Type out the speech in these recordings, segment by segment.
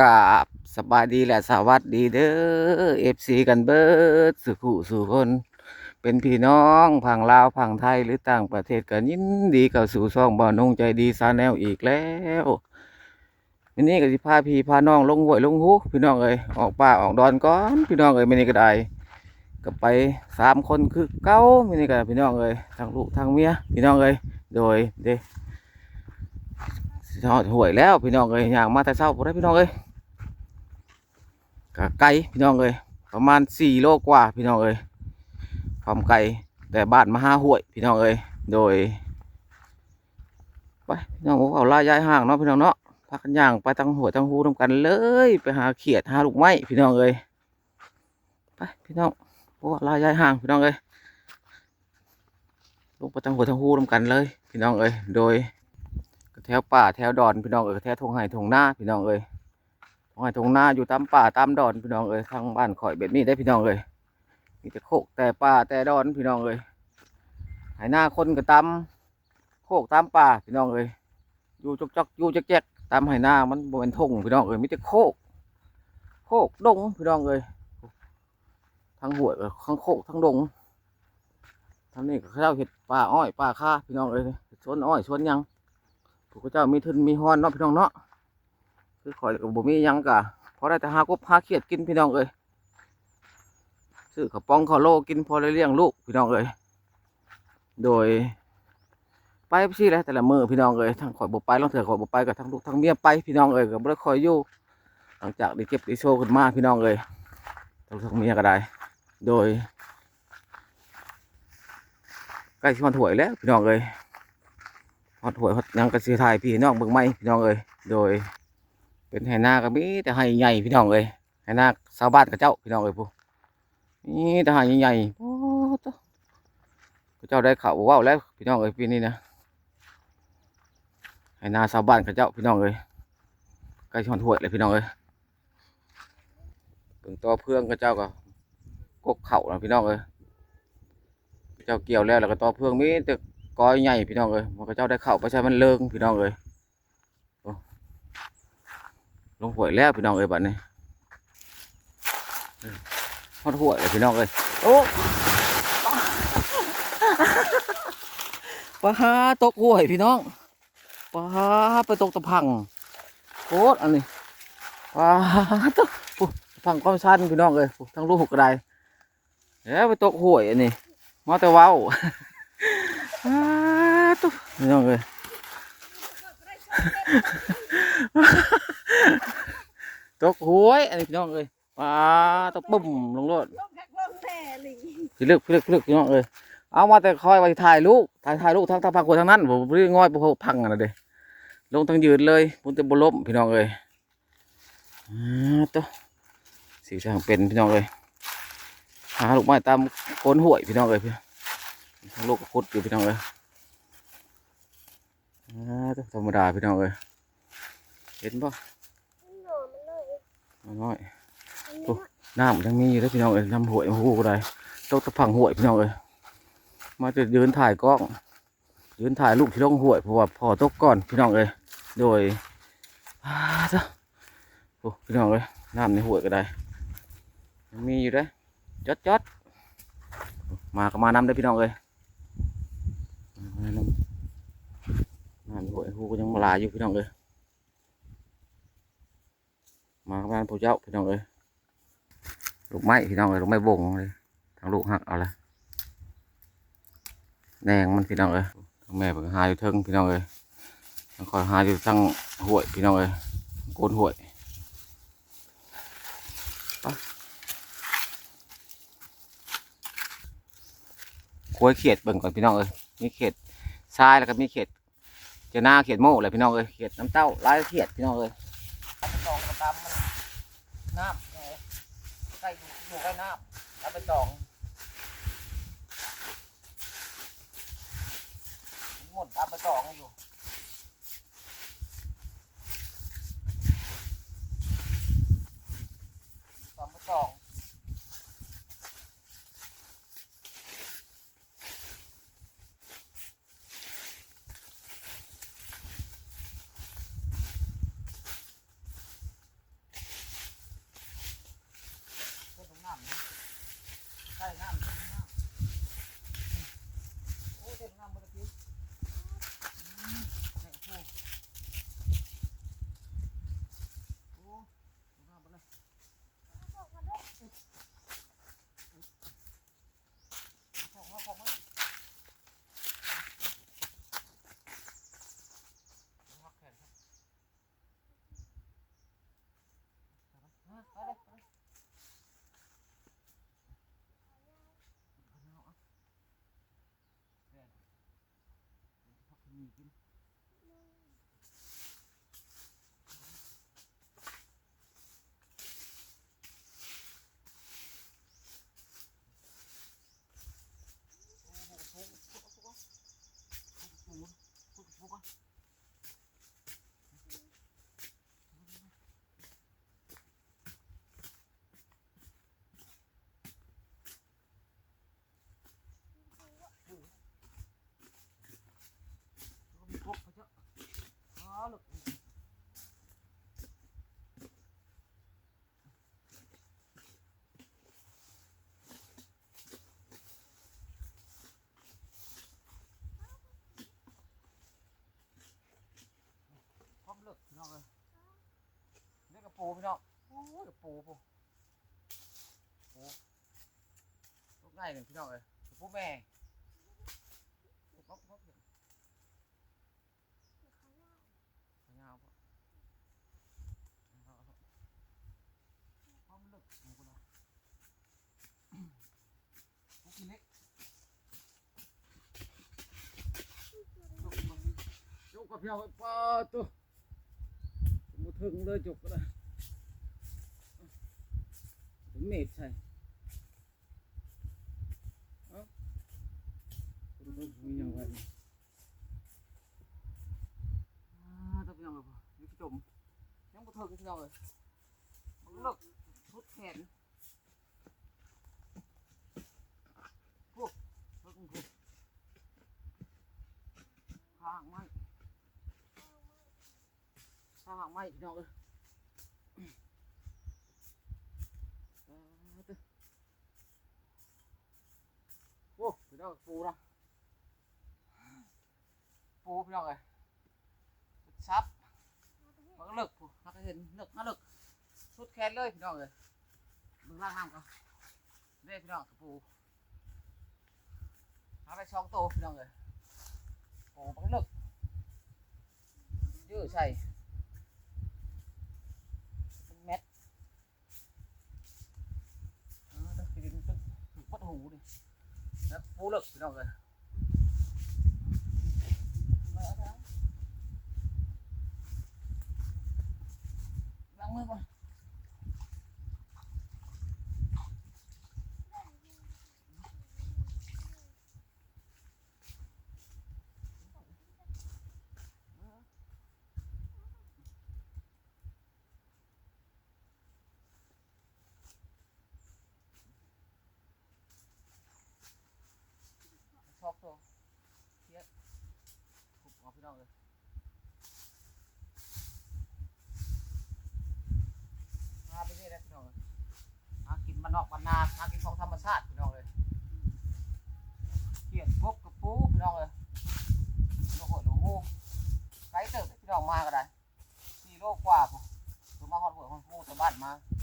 กาบสบายดีและสวัสดีเด้อเอฟซีกันเบิดสุขุสู่คน เป็นพี่น้องผังลาวผังไทยหรือต่างประเทศกันยินดีกับสู่ซ่องบ่อนงใจดีซาแนลอีกแล้ววันนี้ก็สิพาพี่พาน้องลงห้วยลงหูพี่น้องเอ้ยออกป่าออกดอนก่อนพี่น้องเอ้ยไม่นี่ก็ได้ก็ไปสามคนคือเก้าไม่นี่ก็พี่น้องเอ้ยทั้งลูกทั้งเมียพี่น้องเอ้ยโดยเด้ทอดหวยแล้วพี่น้องเอ้ยอย่างมาแต่เช้าพอได้พี่น้องเอ้ย ก็ไกลพี่น้องเอ้ยประมาณสี่โลกว่าพี่น้องเอ้ยความไกลแต่บ้านมาห้าห้วยพี่น้องเอ้ยโดยไปพี่น้องเอาล่าย้ายห่างเนาะพี่น้องเนาะพากันย่างไปทั้งหัวยทั้งหูทำกันเลย ไปหาเขียดหาลูกไม้พี่น้องเอ้ยไปพี่น้องโอ้ล่าย้ายห่างพี่น้องเอ้ยลงไปทั้งหัวทั้งหูทำกันเลย พี่น้องเอ้ยโดยแถวป่าแถวดอนพี่น้องเอ้ยแถวทงไห่ทงหน้าพี่น้องเอ้ย ทงไห่ทงนาอยู่ตามป่าตามดอนพี่น้องเอ้ยทางบ้านข่อยแบบนี้ได้พี่น้องเอ้ยมีแต่โคกแต่ป่าแต่ดอนพี่น้องเอ้ยไหหน้าคนก็ตามโคกตามป่าพี่น้องเอ้ยอยู่จกจกอยู่จักแจ๊กตามไหหน้ามันบเป็นทงพี่น้องเอ้ยมีแต่โคก โคกดงพี่น้องเอ้ยทั้งหัวทั้งโคกทั้งดงทางนี้ก็เขาเจ้าเห็ดป่าอ้อยป่าข้าพี่น้องเอ้ยสวนอ้อยสวนยังพวกเจ้ามีทุนมีฮอนเนาะพี่น้องเนาะ คือข่อยกับบ่มียังกะพอได้แต่หากบหาเขียดกินพี่น้องเอ้ยซื้อข้าวปองข้าวโลกินพอได้เลี้ยงลูกพี่น้องเอ้ยโดย ไปพี่แหละแต่ละมือพี่น้องเอ้ยทั้งข่อยบ่ไปลองเถื่อข่อยบ่ไปกับทั้งลูกทั้งเมียไปพี่น้องเอ้ยก็บ่ได้คอยอยู่หลังจากได้เก็บได้โชว์ขึ้นมาพี่น้องเอ้ยทั้งลูกทั้งเมียก็ได้ โดยใกล้ชิมันถวยแล้วพี่น้องเอ้ยฮอดหวยฮอดยังกระสีไทยพี่น้องเบิ่งไหมพี่น้องเอ้ยโดย เป็นไหนาก็มีแต่ไหใหญ่พี่น้องเอ้ยไหนาชาวบ้านกับเจ้าพี่น้องเอ้ยผู้นี่แต่ไหใหญ่ๆโอ้ตะก็เจ้าได้ข่าวว่าวแล้วพี่น้องเอ้ยปีนี้นะไหนาชาวบ้านกับเจ้าพี่น้องเอ้ยใกล้ชอนหวยเลยพี่น้องเอ้ยเบิ่งตัวเพื่องกับเจ้าก็กกเข่านะพี่น้องเอ้ยเจ้าเกี่ยวแล้วแล้วก็ตัวเพื่องมีแต่ก้อยใหญ่พี่น้องเอ้ยมันก็เจ้าได้เข้าไปใช้มันเลิงพี่น้องเอ้ยโอ้ ลงหวยแล้วพี่น้องเอ้ยบัดนี้เออฮอดหวยเลยพี่น้องเอ้ยโอ้ปลาตกหวยพี่น้องปลาไปตกตะพังโคตรอันนี้ปลาตกพังก้อนสั้นพี่น้องเอ้ยทั้งลูกก็ได้แล้วไปตกหวยอันนี้มาแต่ว้าอ้าตุ๊นี่น้องเอ้ย ตกหวยอันนี้พี่น้องเอ้ยปลาตกบุ่มลงรถลงแขกลงแน่ลิงพี่ลึกพี่ลึกพี่ลึกพี่น้องเอ้ยเอามาแต่คอยไปถ่ายลูกถ่ายถ่ายลูกทั้งทางพังคนทั้งนั้นผมรีง่อยพวกพังกันนะเด้ลงทั้งยืนเลยพุ่นเต็มบนล้มพี่น้องเอ้ยอ้าตุ๊สีทางเป็นพี่น้องเอ้ยหาลูกไม้ตามโคนห้วยพี่น้องเอ้ยพี่ทั้งลูกก็พุดอยู่พี่น้องเอ้ยอ่าธรรมดาพี่น้องเอ้ยเห็นปะ น้อยโอ้น้ำยังมีอยู่เลยพี่น้องเอ้ยน้ำหวยมาหูก็ได้ตกตะพังหวยพี่น้องเอ้ยมาจะยืนถ่ายกล้องยืนถ่ายรูปที่ลงหวยเพราะว่าพอตกก่อนพี่น้องเอ้ยโดยอ่าจ้ะโอ้พี่น้องเอ้ยน้ำในหวยก็ได้ยังมีอยู่เด้จดจดมาก็มาน้ำได้อพี่น้องเอ้ยมาน้ำน้ำหวยหูก็ยังมาลายอยู่พี่น้องเอ้ย มาบ้านผู้เจ้าพี่น้องเอ้ยลูกไม้พี่น้องเอ้ยลูกไม้บงเลยทางลูกหักเอาละแดงมันพี่น้องเอ้ยทางแม่เพิ่งหาอยู่เทิงพี่น้องเอ้ยทางคอยหาอยู่ทางห้วยพี่น้องเอ้ยโกนห้วยไปคุยเขียดเบิ่งก่อนพี่น้องเอ้ยมีเขียดทรายแล้วก็มีเขียดเจะหน้าเขียดโม่เลยพี่น้องเอ้ยเขียดน้ำเต้าลายเขียดพี่น้องเอ้ยไปตองตามมัน น้ำพี่น้อยู่อยู่ใกล้น้ำแล้วไปตองหมดทำไปตองอยู่ Thank you. พี่น้องโอ้ยปูปูปูลูกไง่ายหนึ่งพี่น้องเลยปูแม่ปูป๊อกป๊อกเห็นยาวปะเอาเอาเอามันลึกหมูกูนะปูกินเล็กลูกมันลูกกับพี่น้องปลาตัวมูถึงเลยจุกก็ได้ถึงเลย แขนพวกเพิ่งพวกข้างไม้ข้างไม้พี่น้องเลยอ่าตัวโอ้ พี่น้องปูนะปูพี่น้องเลยซับมันก็เลิกผู้เขาก็เห็นเลิกมาเลิกสุดแขนเลยพี่น้องเลยมึงล่างน้ำกันเด้พี่น้องกระปูหาไปสองโตวพี่น้องเลยโอ้มันก็เลิกยื้อใส่เป็นเม็ดเออต้องกินตึ้งถึงปัดหูดิ แล้วปูเลิกพี่น้องเลยเอาเอาเอาล้างมือก่อนช อบตัวเทียดถูกเอาพี่น้องเลยหาไปนี่แหละพี่น้องเอ้ยหากินมันนอกมันนาหากินของธรรมชาติพี่น้องเลยเขียดพบกับปูพี่น้องเลยโอ้โหโอ้โหไกลเติบพี่น้องมาก็ได้สี่โลกว่าปุ๊คือมาฮอดหัวของปูจากบ้านมานี่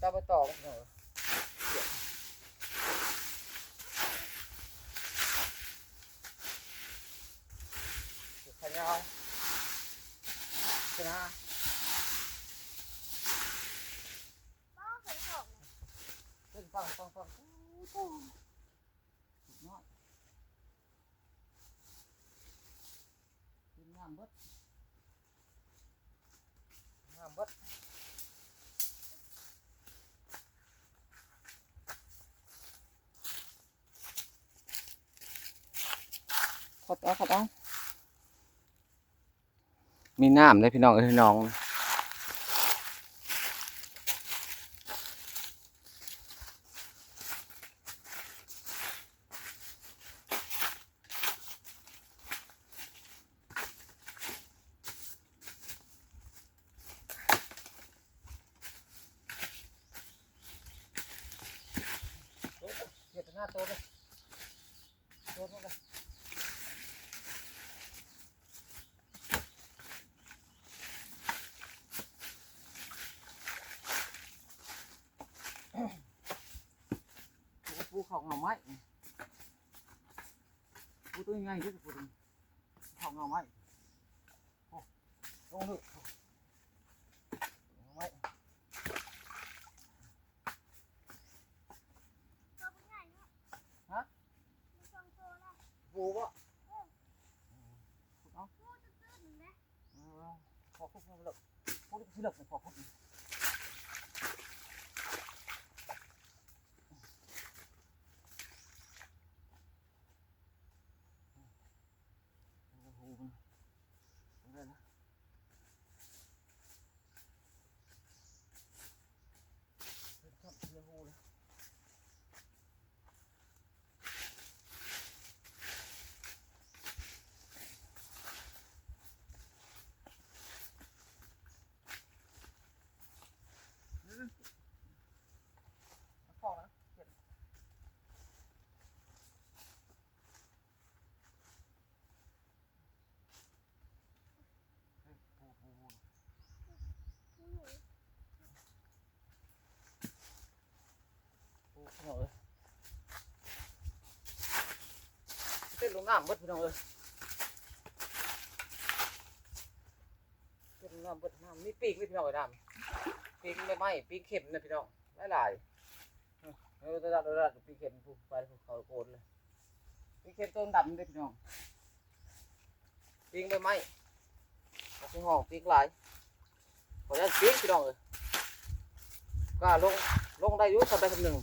ตามไปต่อกันพี่น้องเอ้ยเดี๋ยวขยาวชนะป้าเคยบอกนะขึ้นฟังฟังฟังโอ้โหสุดยขึ้นงามบดงามบด เอาขดเอา มีน้ำเลยพี่น้องเอ้ยน้องเดี๋ยวหน้าโตเลยโตเลยปูข องหน่อไม้ปูตัวยังไงที่จะปูตัวของหน่อไม้โอ้ลงเลยหน่อไม้ตัวเป็นไงเนาะฮะมันทรงโตแล้วปูก็พูดตื้นๆหนึ่งนะเออพอคุกมันเลิกพูดที่เลิกพอคุกโอ้โหมันอะไรนะเป็นครับเรือหูเลยพอแล้วเก็บ นล งน้ำเบิดพี่น้องเอ้ยเต้นงน้ำเบิดน้ำมีปีกไหมพี่น้องเอ้ยน้ำปีกไม่ไหมปีกเข็มนะพี่น้องหลายๆเออระดับระดับปีกเข็มผูกไปผูกเขาโกนเลยปีกเข็มต้นดำเลยพี่น้องปีกไม่ไหมเอาไปห่อปีกหลายขออนุญาตปีกพี่น้องเอ้ยก็ลงลงได้ยุ่ทำได้คำหนึ่ง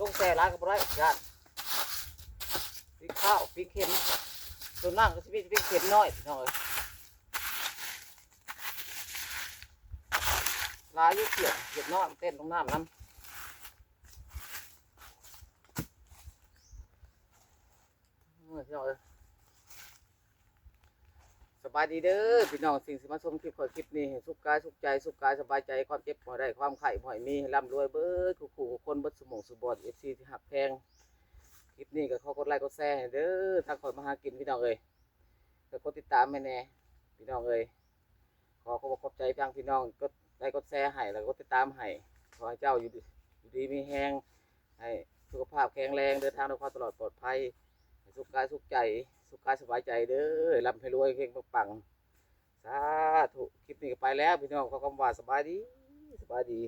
ลงแช่ร้ายก็บ่ได้ญาติ ริกข้าวพริกเค็มส่วนมากก็จะเป็นพริกเค็มน้อยพี่องเอ้ยลายยุ่เขียดเขียดน้อยเต้นตรงน้ำน้ำพี่น้องสบายดีเด้อพี่น้องสิ่งที่มาชมคลิปขอคลิปนี้สุขกายสุขใจสุขกายสบายใจความเจ็บพอได้ความไข่พอให้มีร่ำรวยเบิดคู่คู่คนเบิดสมองสุบอดเอฟซีที่หักแพง คลิปนี้ก็ขอกดไลค์กดแชร์เด้อทางคนมาหากินพี่น้องเอ้ยก็กดติดตามให้แน่พี่น้องเอ้ยขอขอบขอบใจพียงพี่น้องกดไลค์กดแชร์ให้แล้วก็กดติดตามให้ขอให้เจ้าอยู่ดีอยู่ดีมีแห้งให้สุขภาพแข็งแรงเดินทางด้วยความตลอดปลอดภัยสุขกายสุขใจ สุขกายสบายใจเด้อร่ำให้รวยเฮงปังสาธุคลิปนี้ก็ไปแล้วพี่น้องขอคำว่าสบายดีสบายดี